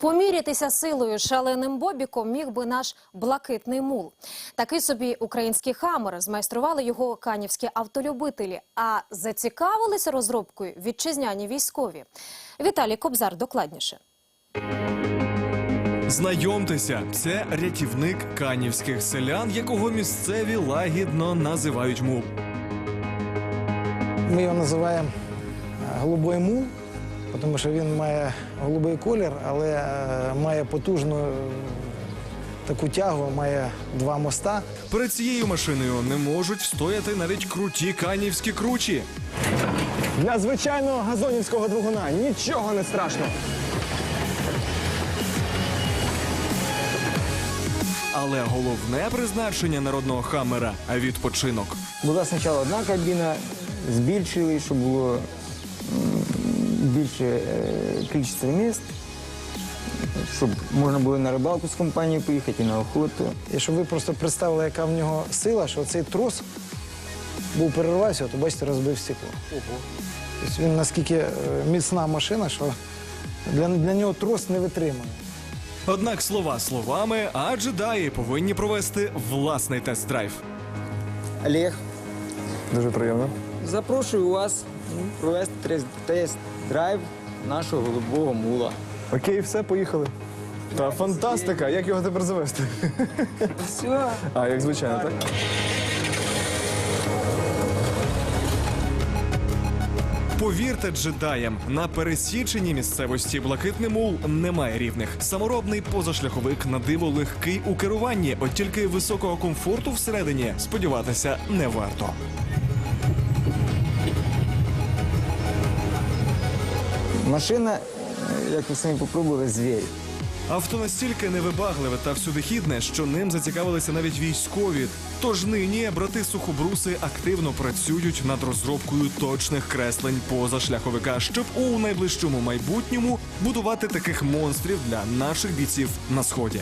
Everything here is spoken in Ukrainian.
Помірятися силою шаленим бобіком міг би наш блакитний мул. Такий собі український хамер змайстрували його канівські автолюбителі. А зацікавилися розробкою вітчизняні військові. Віталій Кобзар докладніше. Знайомтеся, це рятівник канівських селян, якого місцеві лагідно називають мул. Ми його називаємо е, голубой мул, тому що він має голубий колір, але е, має потужну е, таку тягу, має два моста. Перед цією машиною не можуть встояти навіть круті канівські кручі. Для звичайного газонівського двигуна нічого не страшно. Але головне призначення народного хаммера відпочинок. Була спочатку одна кабіна, збільшили, щоб було більше е, кількість місць, щоб можна було на рибалку з компанією поїхати і на охоту. І щоб ви просто представили, яка в нього сила, що цей трос був перервався, то бачите, розбив стекло. Тобто він наскільки е, міцна машина, що для, для нього трос не витримує. Однак слова словами, а джедаї повинні провести власний тест-драйв. Олег, Дуже приємно. запрошую вас провести тест-драйв нашого голубого мула. Окей, все, поїхали. Та фантастика, як його тепер завести? Все. А, як звичайно, так? Повірте джедаям, на пересіченні місцевості блакитний мул немає рівних. Саморобний позашляховик на диво легкий у керуванні, от тільки високого комфорту всередині сподіватися не варто. Машина, як ви самі попробували, звір. Авто настільки невибагливе та всюдихідне, що ним зацікавилися навіть військові. Тож нині брати сухобруси активно працюють над розробкою точних креслень позашляховика, щоб у найближчому майбутньому будувати таких монстрів для наших бійців на сході.